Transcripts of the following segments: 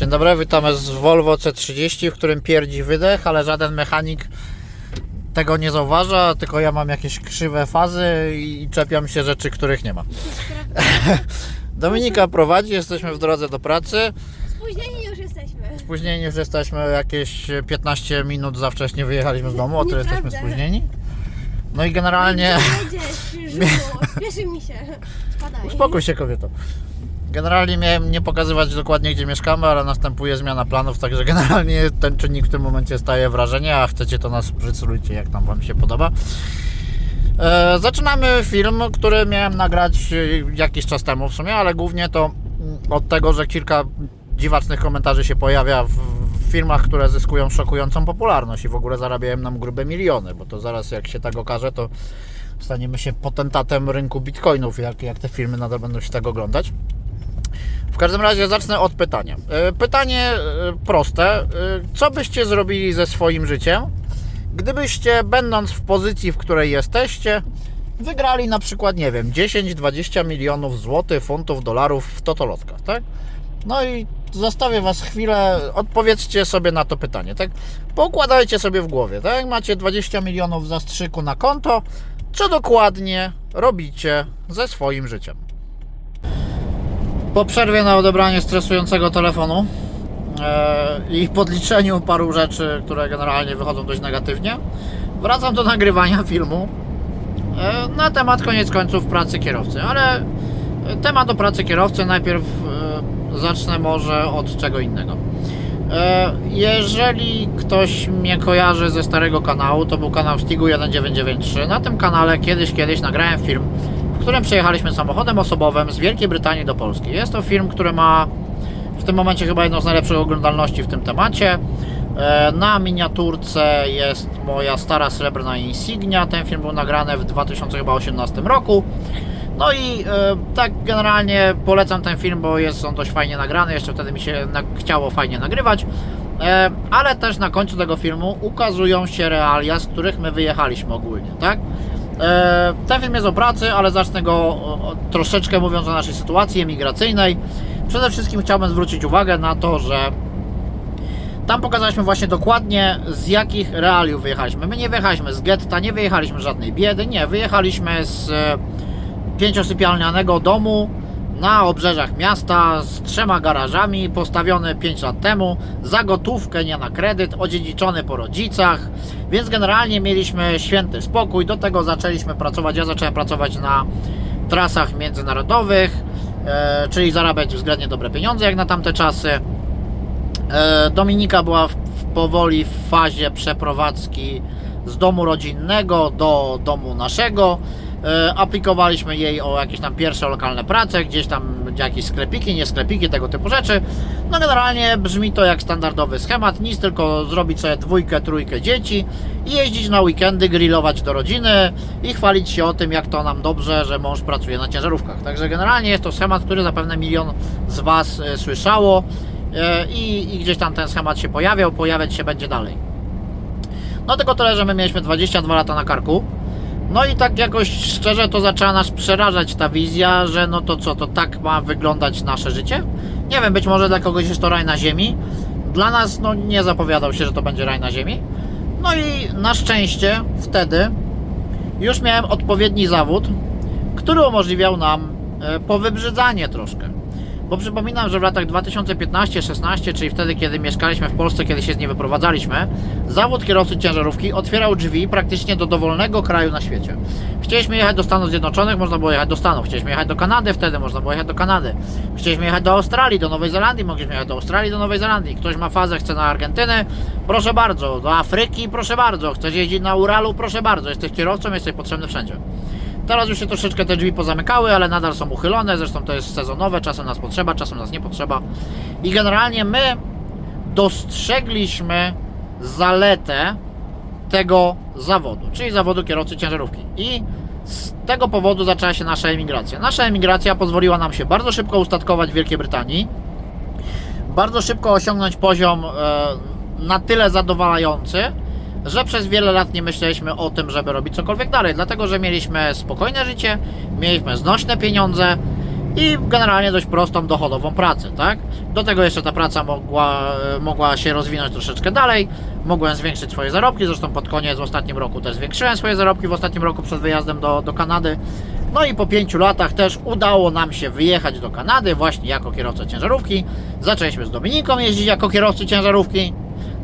Dzień dobry, witamy z Volvo C30, w którym pierdzi wydech, ale żaden mechanik tego nie zauważa, tylko ja mam jakieś krzywe fazy i czepiam się rzeczy, których nie ma. Dominika prowadzi, jesteśmy w drodze do pracy. Spóźnieni już jesteśmy. Spóźnieni już jesteśmy jakieś 15 minut za wcześnie wyjechaliśmy z domu, o tyle jesteśmy spóźnieni. No i generalnie... Jedziesz, żuło, spieszy mi się. Spadaj. Uspokój się kobieto. Generalnie miałem nie pokazywać dokładnie gdzie mieszkamy, ale następuje zmiana planów, także generalnie ten czynnik w tym momencie staje wrażenie, a chcecie to nas przyculujcie jak tam Wam się podoba. E, zaczynamy film, który miałem nagrać e, jakiś czas temu w sumie, ale głównie to mm, od tego, że kilka dziwacznych komentarzy się pojawia w, w filmach, które zyskują szokującą popularność i w ogóle zarabiają nam grube miliony, bo to zaraz jak się tak okaże, to staniemy się potentatem rynku bitcoinów, jak, jak te filmy nadal będą się tak oglądać. W każdym razie zacznę od pytania. E, Pytanie e, proste. E, Co byście zrobili ze swoim życiem, gdybyście, będąc w pozycji, w której jesteście, wygrali na przykład, nie wiem, 10-20 milionów złotych, funtów, dolarów w totolotkach, tak? No i zostawię Was chwilę, odpowiedzcie sobie na to pytanie, tak? Poukładajcie sobie w głowie, tak? Macie 20 milionów zastrzyku na konto, co dokładnie robicie ze swoim życiem? Po przerwie na odebranie stresującego telefonu e, i podliczeniu paru rzeczy, które generalnie wychodzą dość negatywnie, wracam do nagrywania filmu e, na temat koniec końców pracy kierowcy. Ale temat o pracy kierowcy najpierw e, zacznę może od czego innego. Jeżeli ktoś mnie kojarzy ze starego kanału, to był kanał Stigu 1993. Na tym kanale kiedyś, kiedyś nagrałem film, którym przejechaliśmy samochodem osobowym z Wielkiej Brytanii do Polski. Jest to film, który ma w tym momencie chyba jedną z najlepszych oglądalności w tym temacie. E, Na miniaturce jest moja stara srebrna Insignia. Ten film był nagrany w 2018 roku. No i e, tak generalnie polecam ten film, bo jest on dość fajnie nagrany. Jeszcze wtedy mi się chciało fajnie nagrywać. E, ale też na końcu tego filmu ukazują się realia, z których my wyjechaliśmy ogólnie, tak? E, ten film jest o pracy, ale zacznę go troszeczkę mówiąc o naszej sytuacji emigracyjnej. Przede wszystkim chciałbym zwrócić uwagę na to, że tam pokazaliśmy właśnie dokładnie z jakich realiów wyjechaliśmy. My nie wyjechaliśmy z getta, nie wyjechaliśmy z żadnej biedy, nie, wyjechaliśmy z e, pięciosypialnianego domu na obrzeżach miasta z trzema garażami, postawiony 5 lat temu, za gotówkę, nie na kredyt, odziedziczony po rodzicach, więc generalnie mieliśmy święty spokój. Do tego zaczęliśmy pracować. Ja zacząłem pracować na trasach międzynarodowych, e, czyli zarabiać względnie dobre pieniądze jak na tamte czasy. E, Dominika była w, w powoli w fazie przeprowadzki z domu rodzinnego do domu naszego. E, Aplikowaliśmy jej o jakieś tam pierwsze lokalne prace, gdzieś tam jakieś sklepiki, nie sklepiki, tego typu rzeczy. No generalnie brzmi to jak standardowy schemat, nic tylko zrobić sobie dwójkę, trójkę dzieci i jeździć na weekendy, grillować do rodziny i chwalić się o tym, jak to nam dobrze, że mąż pracuje na ciężarówkach. Także generalnie jest to schemat, który zapewne milion z Was e, słyszało e, i, i gdzieś tam ten schemat się pojawiał, pojawiać się będzie dalej. No tylko tyle, że my mieliśmy 22 lata na karku. No i tak jakoś szczerze to zaczęła nas przerażać ta wizja, że no to co, to tak ma wyglądać nasze życie? Nie wiem, być może dla kogoś jest to raj na ziemi. Dla nas no nie zapowiadał się, że to będzie raj na ziemi. No i na szczęście wtedy już miałem odpowiedni zawód, który umożliwiał nam e, powybrzydzanie troszkę. Bo przypominam, że w latach 2015-16, czyli wtedy, kiedy mieszkaliśmy w Polsce, kiedy się z niej wyprowadzaliśmy, zawód kierowcy ciężarówki otwierał drzwi praktycznie do dowolnego kraju na świecie. Chcieliśmy jechać do Stanów Zjednoczonych, można było jechać do Stanów. Chcieliśmy jechać do Kanady, wtedy można było jechać do Kanady. Chcieliśmy jechać do Australii, do Nowej Zelandii, mogliśmy jechać do Australii, do Nowej Zelandii. Ktoś ma fazę, chce na Argentynę, proszę bardzo. Do Afryki, proszę bardzo. Chcesz jeździć na Uralu, proszę bardzo. Jesteś kierowcą, jesteś potrzebny wszędzie. Teraz już się troszeczkę te drzwi pozamykały, ale nadal są uchylone, zresztą to jest sezonowe, czasem nas potrzeba, czasem nas nie potrzeba. I generalnie my dostrzegliśmy zaletę tego zawodu, czyli zawodu kierowcy ciężarówki. I z tego powodu zaczęła się nasza emigracja. Nasza emigracja pozwoliła nam się bardzo szybko ustatkować w Wielkiej Brytanii, bardzo szybko osiągnąć poziom e, na tyle zadowalający, że przez wiele lat nie myśleliśmy o tym, żeby robić cokolwiek dalej, dlatego że mieliśmy spokojne życie, mieliśmy znośne pieniądze i generalnie dość prostą, dochodową pracę, tak? Do tego jeszcze ta praca mogła, mogła się rozwinąć troszeczkę dalej, mogłem zwiększyć swoje zarobki, zresztą pod koniec w ostatnim roku też zwiększyłem swoje zarobki w ostatnim roku przed wyjazdem do, do Kanady. No i po pięciu latach też udało nam się wyjechać do Kanady właśnie jako kierowca ciężarówki. Zaczęliśmy z Dominiką jeździć jako kierowcy ciężarówki.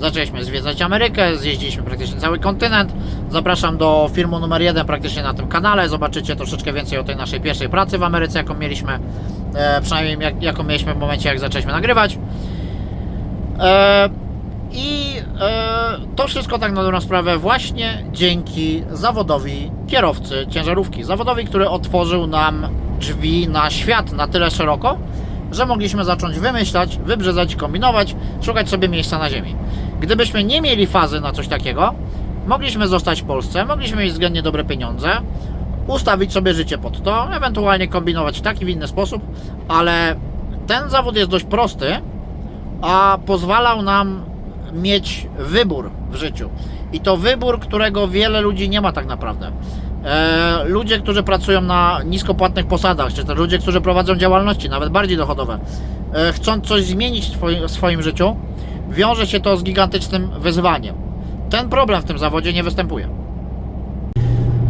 Zaczęliśmy zwiedzać Amerykę, zjeździliśmy praktycznie cały kontynent. Zapraszam do filmu numer jeden praktycznie na tym kanale. Zobaczycie troszeczkę więcej o tej naszej pierwszej pracy w Ameryce, jaką mieliśmy, e, przynajmniej jak, jaką mieliśmy w momencie, jak zaczęliśmy nagrywać. E, I e, to wszystko tak na dobrą sprawę właśnie dzięki zawodowi kierowcy ciężarówki. Zawodowi, który otworzył nam drzwi na świat na tyle szeroko, że mogliśmy zacząć wymyślać, wybrzedzać, kombinować, szukać sobie miejsca na ziemi. Gdybyśmy nie mieli fazy na coś takiego, mogliśmy zostać w Polsce, mogliśmy mieć względnie dobre pieniądze, ustawić sobie życie pod to, ewentualnie kombinować w taki w inny sposób, ale ten zawód jest dość prosty, a pozwalał nam mieć wybór w życiu. I to wybór, którego wiele ludzi nie ma tak naprawdę. E, ludzie, którzy pracują na niskopłatnych posadach, czy też ludzie, którzy prowadzą działalności, nawet bardziej dochodowe, e, chcąc coś zmienić w swoim, w swoim życiu, wiąże się to z gigantycznym wyzwaniem. Ten problem w tym zawodzie nie występuje.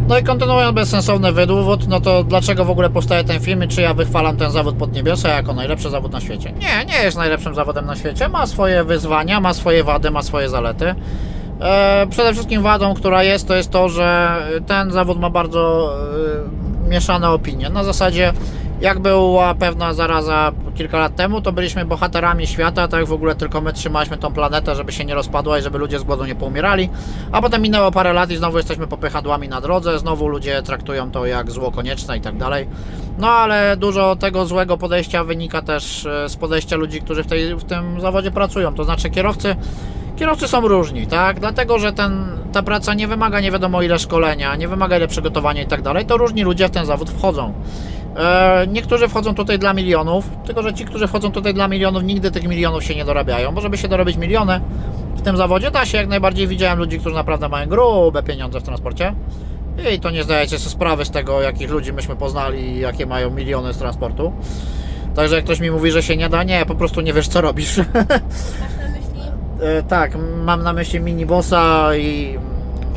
No i kontynuując bezsensowny wydłud, no to dlaczego w ogóle powstaje ten film i czy ja wychwalam ten zawód pod niebiosa jako najlepszy zawód na świecie? Nie, nie jest najlepszym zawodem na świecie. Ma swoje wyzwania, ma swoje wady, ma swoje zalety. E, przede wszystkim wadą, która jest, to jest to, że ten zawód ma bardzo e, mieszane opinie. Na zasadzie, jak była pewna zaraza kilka lat temu, to byliśmy bohaterami świata, tak w ogóle tylko my trzymaliśmy tą planetę, żeby się nie rozpadła i żeby ludzie z głodu nie poumierali. A potem minęło parę lat i znowu jesteśmy popychadłami na drodze, znowu ludzie traktują to jak zło konieczne i tak dalej. No ale dużo tego złego podejścia wynika też e, z podejścia ludzi, którzy w, tej, w tym zawodzie pracują. To znaczy kierowcy Kierowcy są różni, tak? Dlatego, że ten, ta praca nie wymaga nie wiadomo ile szkolenia, nie wymaga ile przygotowania i tak dalej, to różni ludzie w ten zawód wchodzą. E, niektórzy wchodzą tutaj dla milionów, tylko że ci, którzy wchodzą tutaj dla milionów, nigdy tych milionów się nie dorabiają, bo żeby się dorobić miliony w tym zawodzie, da się jak najbardziej. Widziałem ludzi, którzy naprawdę mają grube pieniądze w transporcie i to nie zdajecie sobie sprawy z tego, jakich ludzi myśmy poznali i jakie mają miliony z transportu. Także jak ktoś mi mówi, że się nie da, nie, po prostu nie wiesz co robisz. Masz na myśli? E, tak, mam na myśli minibossa i,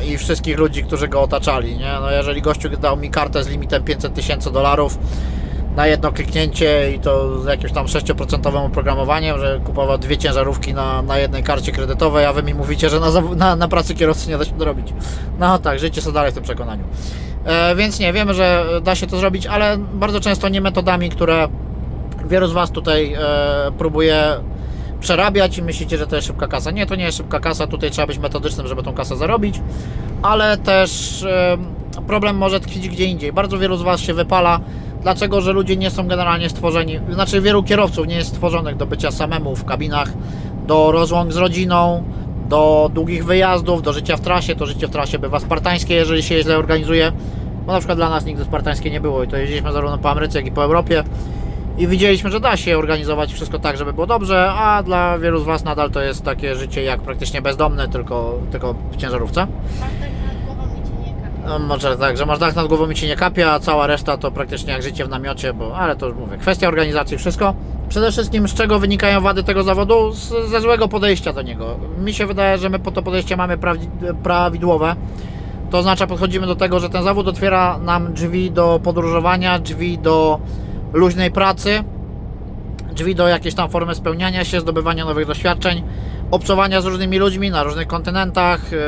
i wszystkich ludzi, którzy go otaczali, nie? No jeżeli gościu dał mi kartę z limitem 500 tysięcy dolarów na jedno kliknięcie i to z jakimś tam 6% oprogramowaniem, że kupował dwie ciężarówki na, na jednej karcie kredytowej, a wy mi mówicie, że na, na, na pracy kierowcy nie da się to robić. No tak, żyjcie sobie dalej w tym przekonaniu. E, więc nie, wiemy, że da się to zrobić, ale bardzo często nie metodami, które wielu z Was tutaj e, próbuje przerabiać i myślicie, że to jest szybka kasa. Nie, to nie jest szybka kasa, tutaj trzeba być metodycznym, żeby tą kasę zarobić, ale też problem może tkwić gdzie indziej. Bardzo wielu z Was się wypala, dlaczego, że ludzie nie są generalnie stworzeni, znaczy wielu kierowców nie jest stworzonych do bycia samemu w kabinach, do rozłąk z rodziną, do długich wyjazdów, do życia w trasie. To życie w trasie bywa spartańskie, jeżeli się źle organizuje. Bo na przykład dla nas nigdy spartańskie nie było i to jeździliśmy zarówno po Ameryce, jak i po Europie. I widzieliśmy, że da się organizować wszystko tak, żeby było dobrze, a dla wielu z Was nadal to jest takie życie jak praktycznie bezdomne, tylko, tylko w ciężarówce. Masz nad głową i ci nie kapie. No, może tak, że masz dach nad głową i ci nie kapie, a cała reszta to praktycznie jak życie w namiocie, bo, ale to już mówię, kwestia organizacji, wszystko. Przede wszystkim z czego wynikają wady tego zawodu? Z, ze złego podejścia do niego. Mi się wydaje, że my po to podejście mamy prawdzi- prawidłowe. To oznacza, podchodzimy do tego, że ten zawód otwiera nam drzwi do podróżowania, drzwi do luźnej pracy, drzwi do jakiejś tam formy spełniania się, zdobywania nowych doświadczeń, obcowania z różnymi ludźmi na różnych kontynentach, yy,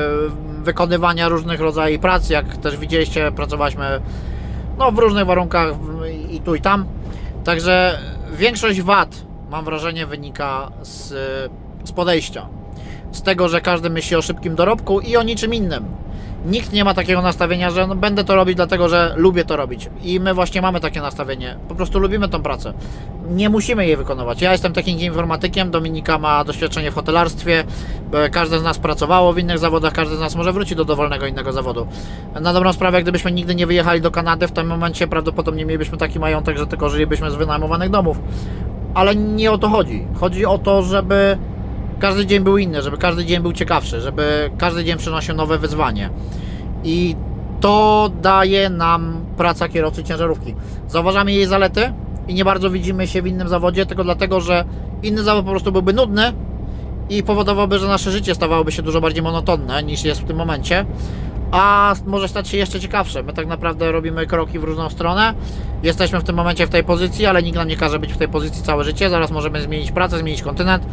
wykonywania różnych rodzajów pracy, jak też widzieliście, pracowaliśmy no, w różnych warunkach i tu i tam. Także większość wad, mam wrażenie, wynika z, z podejścia. Z tego, że każdy myśli o szybkim dorobku i o niczym innym. Nikt nie ma takiego nastawienia, że no, będę to robić dlatego, że lubię to robić. I my właśnie mamy takie nastawienie. Po prostu lubimy tą pracę. Nie musimy jej wykonywać. Ja jestem technikiem informatykiem, Dominika ma doświadczenie w hotelarstwie. e, Każdy z nas pracowało w innych zawodach, każdy z nas może wrócić do dowolnego innego zawodu. Na dobrą sprawę, gdybyśmy nigdy nie wyjechali do Kanady, w tym momencie prawdopodobnie mielibyśmy taki majątek, że tylko żylibyśmy z wynajmowanych domów. Ale nie o to chodzi. Chodzi o to, żeby każdy dzień był inny, żeby każdy dzień był ciekawszy, żeby każdy dzień przynosił nowe wyzwanie. I to daje nam praca kierowcy ciężarówki. Zauważamy jej zalety, i nie bardzo widzimy się w innym zawodzie, tylko dlatego, że inny zawód po prostu byłby nudny i powodowałby, że nasze życie stawałoby się dużo bardziej monotonne niż jest w tym momencie. A może stać się jeszcze ciekawsze. My tak naprawdę robimy kroki w różną stronę. Jesteśmy w tym momencie w tej pozycji, ale nikt nam nie każe być w tej pozycji całe życie. Zaraz możemy zmienić pracę, zmienić kontynent,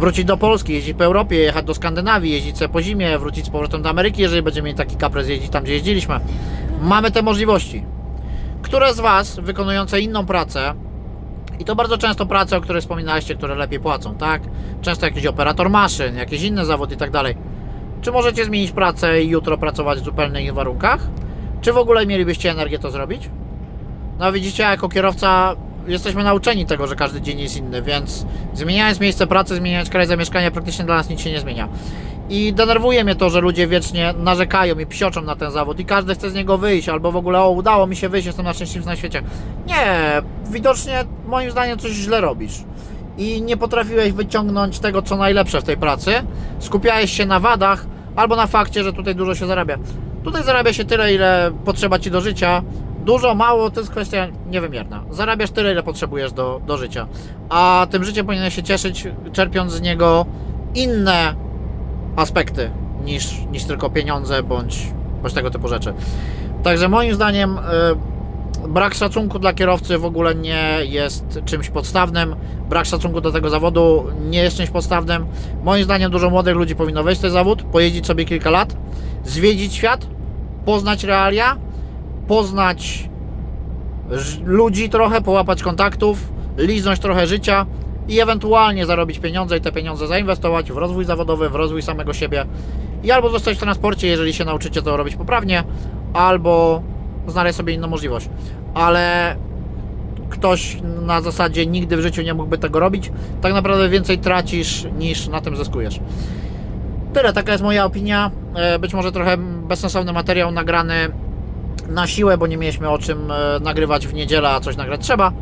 wrócić do Polski, jeździć po Europie, jechać do Skandynawii, jeździć sobie po zimie, wrócić z powrotem do Ameryki, jeżeli będziemy mieli taki kapres jeździć tam, gdzie jeździliśmy. Mamy te możliwości. Które z Was, wykonujące inną pracę, i to bardzo często prace, o których wspominaliście, które lepiej płacą, tak? Często jakiś operator maszyn, jakiś inny zawód i tak dalej. Czy możecie zmienić pracę i jutro pracować w zupełnie innych warunkach? Czy w ogóle mielibyście energię to zrobić? No widzicie, jako kierowca jesteśmy nauczeni tego, że każdy dzień jest inny, więc zmieniając miejsce pracy, zmieniając kraj zamieszkania, praktycznie dla nas nic się nie zmienia. I denerwuje mnie to, że ludzie wiecznie narzekają i psioczą na ten zawód i każdy chce z niego wyjść, albo w ogóle o, udało mi się wyjść, jestem najszczęśliwszy na świecie. Nie, widocznie moim zdaniem coś źle robisz. I nie potrafiłeś wyciągnąć tego, co najlepsze w tej pracy. Skupiałeś się na wadach albo na fakcie, że tutaj dużo się zarabia. Tutaj zarabia się tyle, ile potrzeba ci do życia. Dużo, mało, to jest kwestia niewymierna. Zarabiasz tyle, ile potrzebujesz do, do życia. A tym życiem powinieneś się cieszyć, czerpiąc z niego inne aspekty niż, niż tylko pieniądze bądź, bądź tego typu rzeczy. Także moim zdaniem y, brak szacunku dla kierowcy w ogóle nie jest czymś podstawnym. Brak szacunku do tego zawodu nie jest czymś podstawnym. Moim zdaniem dużo młodych ludzi powinno wejść w ten zawód, pojeździć sobie kilka lat, zwiedzić świat, poznać realia, poznać ludzi trochę, połapać kontaktów, liznąć trochę życia i ewentualnie zarobić pieniądze i te pieniądze zainwestować w rozwój zawodowy, w rozwój samego siebie i albo zostać w transporcie, jeżeli się nauczycie to robić poprawnie, albo znaleźć sobie inną możliwość. Ale ktoś na zasadzie nigdy w życiu nie mógłby tego robić, tak naprawdę więcej tracisz niż na tym zyskujesz. Tyle, taka jest moja opinia. E, Być może trochę bezsensowny materiał nagrany na siłę, bo nie mieliśmy o czym e, nagrywać w niedzielę, a coś nagrać trzeba.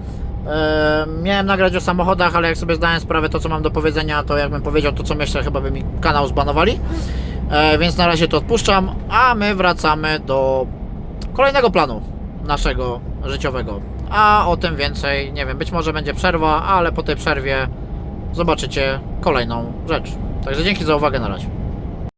E, Miałem nagrać o samochodach, ale jak sobie zdałem sprawę to, co mam do powiedzenia, to jakbym powiedział to, co myślę, chyba by mi kanał zbanowali. E, Więc na razie to odpuszczam, a my wracamy do kolejnego planu naszego życiowego. A o tym więcej, nie wiem, być może będzie przerwa, ale po tej przerwie zobaczycie kolejną rzecz. Także dzięki za uwagę na razie.